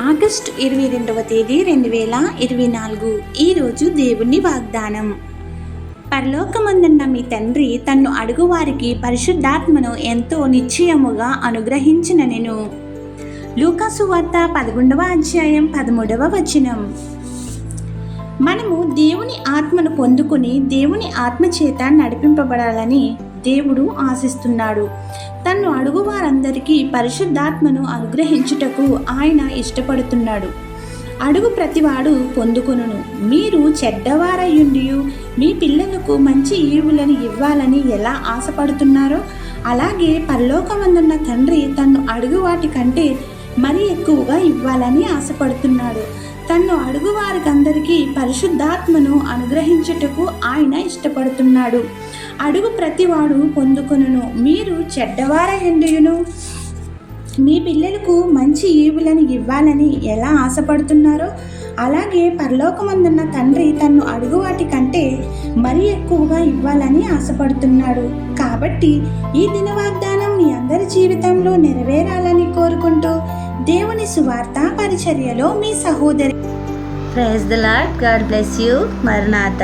August ఇరవై రెండవ తేదీ రెండు వేల ఇరవై నాలుగు ఈరోజు దేవుని వాగ్దానం. పరలోకమందున్న మీ తండ్రి తన్ను అడుగువారికి పరిశుద్ధాత్మను ఎంతో నిశ్చయముగా అనుగ్రహించిన నేను. లూకాసు వార్త పదకొండవ అధ్యాయం పదమూడవ వచనం. మనము దేవుని ఆత్మను పొందుకుని దేవుని ఆత్మ చేత నడిపింపబడాలని దేవుడు ఆశిస్తున్నాడు. తన్ను అడుగు వారందరికీ పరిశుద్ధాత్మను అనుగ్రహించుటకు ఆయన ఇష్టపడుతున్నాడు. అడుగు ప్రతివాడు పొందుకొనును. మీరు చెడ్డవారయ్యుండి మీ పిల్లలకు మంచి ఈవులను ఇవ్వాలని ఎలా ఆశపడుతున్నారో అలాగే పరలోకమందున్న తండ్రి తన్ను అడుగు వాటి కంటే మరీ ఎక్కువగా ఇవ్వాలని ఆశపడుతున్నాడు. తన్ను అడుగు వారికందరికీ పరిశుద్ధాత్మను అనుగ్రహించుటకు ఆయన ఇష్టపడుతున్నాడు. అడుగు ప్రతివాడు పొందుకొనును. మీరు చెడ్డవారయ్యుండియును. మీ పిల్లలకు మంచి ఈవులను ఇవ్వాలని ఎలా ఆశపడుతున్నారో అలాగే పరలోకమందున్న తండ్రి తన్ను అడుగు వాటి కంటే మరీ ఎక్కువగా ఇవ్వాలని ఆశపడుతున్నాడు. కాబట్టి ఈ దిన వాగ్దానం మీ అందరి జీవితంలో నెరవేరాలని కోరుకుంటూ దేవుని సువార్త పరిచర్యలో మీ సహోదరి praise the lord God bless you మర్నాథ